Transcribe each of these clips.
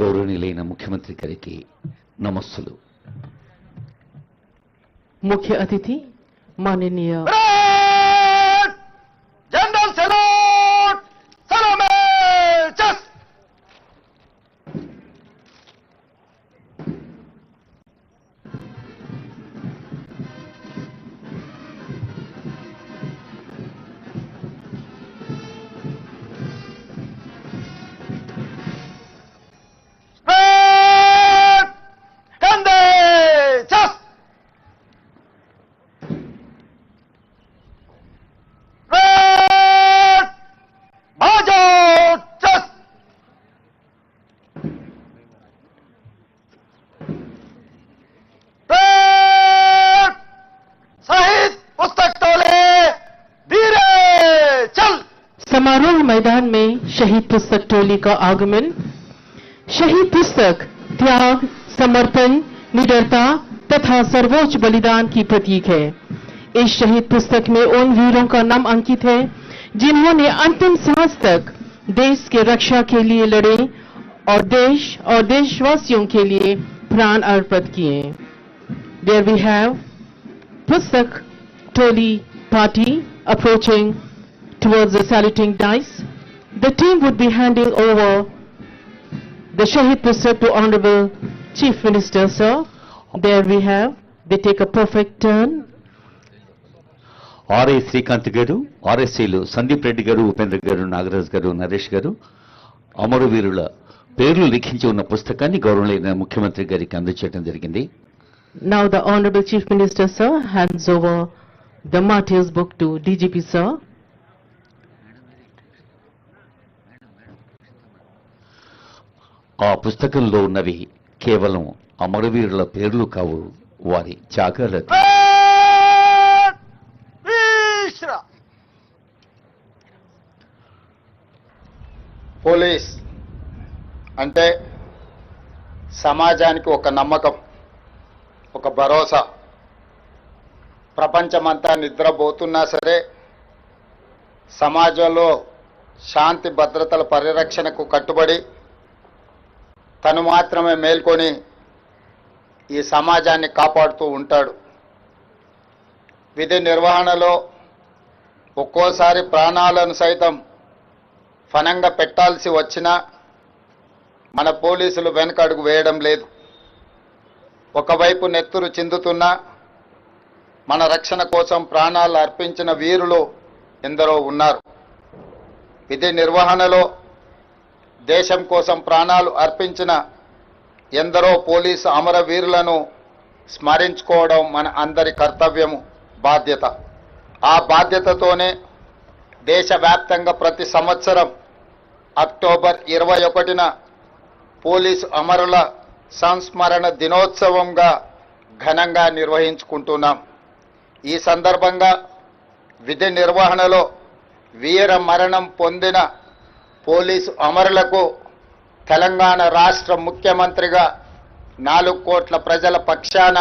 గౌరవనీయులైన ముఖ్యమంత్రి గారికి నమస్సులు. ముఖ్య అతిథి మాననీయ समारोह मैदान में शहीद पुस्तक टोली का आगमन। शहीद पुस्तक, त्याग, समर्पण, निडरता तथा सर्वोच्च बलिदान की प्रतीक है। इस शहीद पुस्तक में उन वीरों का नाम अंकित है, जिन्होंने अंतिम सांस तक देश के रक्षा के लिए लड़े और देश और देशवासियों के लिए प्राण अर्पित किए। There we have Pustak Toli party approaching towards the saluting dice. The team would be handing over the Shahid Pustak to Honorable Chief Minister, sir. There we have, they take a perfect turn. RI Srikanth గారు ఆర్ఎస్సీలు సందీప్ రెడ్డి గారు ఉపేంద్ర గారు నాగరాజ్ గారు నరేష్ గారు అమరవీరుల పేర్లు లిఖించి ఉన్న పుస్తకాన్ని గౌరవనీయులైన ముఖ్యమంత్రి గారికి అందజేయడం జరిగింది Now the Honorable Chief Minister, sir, hands over the Martyrs book to DGP, sir. ఆ పుస్తకంలో ఉన్నవి కేవలం అమరవీరుల పేర్లు కావు వారి జాగ్రత్త పోలీస్ అంటే సమాజానికి ఒక నమ్మకం ఒక భరోసా. ప్రపంచమంతా నిద్రపోతున్నా సరే సమాజంలో శాంతి భద్రతల పరిరక్షణకు కట్టుబడి తను మాత్రమే మేల్కొని ఈ సమాజాన్ని కాపాడుతూ ఉంటాడు. విధి నిర్వహణలో ఒక్కోసారి ప్రాణాలను సైతం ఫనంగా పెట్టాల్సి వచ్చినా మన పోలీసులు వెనకడుగు వేయడం లేదు. ఒకవైపు నెత్తురు చిందుతున్నా మన రక్షణ కోసం ప్రాణాలు అర్పించిన వీరులు ఎందరో ఉన్నారు. విధి నిర్వహణలో దేశం కోసం ప్రాణాలు అర్పించిన ఎందరో పోలీసు అమరవీరులను స్మరించుకోవడం మన అందరి కర్తవ్యము బాధ్యత. ఆ బాధ్యతతోనే దేశవ్యాప్తంగా ప్రతి సంవత్సరం అక్టోబర్ ఇరవై ఒకటిన పోలీసు అమరుల సంస్మరణ దినోత్సవంగా ఘనంగా నిర్వహించుకుంటున్నాం. ఈ సందర్భంగా విధి నిర్వహణలో వీర మరణం పొందిన పోలీసు అమరులకు తెలంగాణ రాష్ట్ర ముఖ్యమంత్రిగా నాలుగు కోట్ల ప్రజల పక్షాన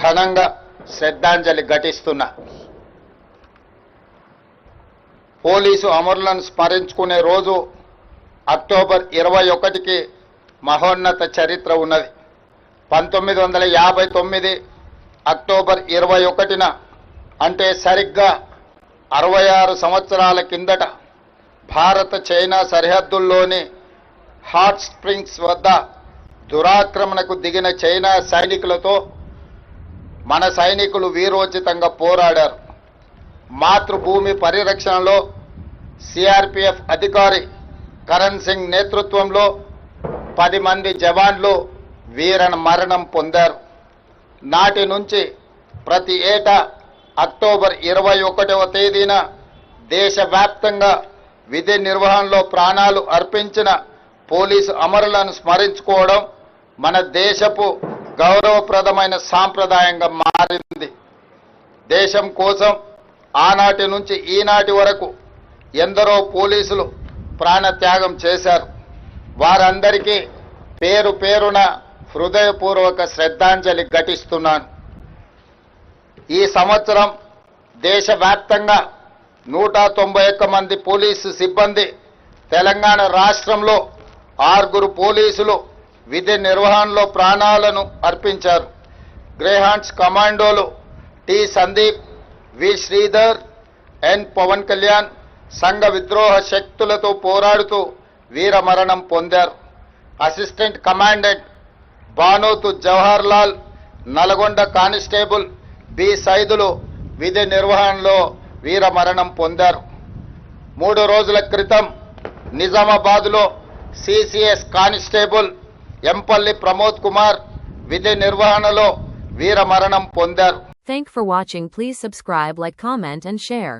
ఘనంగా శ్రద్ధాంజలి ఘటిస్తున్నా. పోలీసు అమరులను స్మరించుకునే రోజు అక్టోబర్ ఇరవై ఒకటికి మహోన్నత చరిత్ర ఉన్నది. పంతొమ్మిది వందల యాభై తొమ్మిది అక్టోబర్ ఇరవై ఒకటిన అంటే సరిగ్గా అరవై ఆరు సంవత్సరాల కిందట భారత చైనా సరిహద్దుల్లోని హాట్ స్ప్రింగ్స్ వద్ద దురాక్రమణకు దిగిన చైనా సైనికులతో మన సైనికులు వీరోచితంగా పోరాడారు. మాతృభూమి పరిరక్షణలో సిఆర్పిఎఫ్ అధికారి కరణ్ సింగ్ నేతృత్వంలో పది మంది జవాన్లు వీర మరణం పొందారు. నాటి నుంచి ప్రతి ఏటా అక్టోబర్ ఇరవై ఒకటవ తేదీన దేశవ్యాప్తంగా విధి నిర్వహణలో ప్రాణాలు అర్పించిన పోలీసు అమరులను స్మరించుకోవడం మన దేశపు గౌరవప్రదమైన సాంప్రదాయంగా మారింది. దేశం కోసం ఆనాటి నుంచి ఈనాటి వరకు ఎందరో పోలీసులు ప్రాణత్యాగం చేశారు. వారందరికీ పేరు పేరున హృదయపూర్వక శ్రద్ధాంజలి ఘటిస్తున్నాను. ఈ సంవత్సరం దేశవ్యాప్తంగా నూట తొంభై ఒక్క మంది పోలీసు సిబ్బంది తెలంగాణ రాష్ట్రంలో ఆరుగురు పోలీసులు విధి నిర్వహణలో ప్రాణాలను అర్పించారు. Greyhounds కమాండోలు T Sandeep V Sridhar N Pawan Kalyan సంఘ విద్రోహ శక్తులతో పోరాడుతూ వీరమరణం పొందారు. Assistant commandant Banothu Jawahar Lal Nalgonda constable B Saidulu విధి నిర్వహణలో వీరమరణం పొందారు. మూడు రోజుల క్రితం నిజామాబాద్లో సిసిఎస్ కానిస్టేబుల్ ఎంపల్లి ప్రమోద్ కుమార్ విధి నిర్వహణలో వీరమరణం పొందారు. Thank for watching please subscribe like comment and share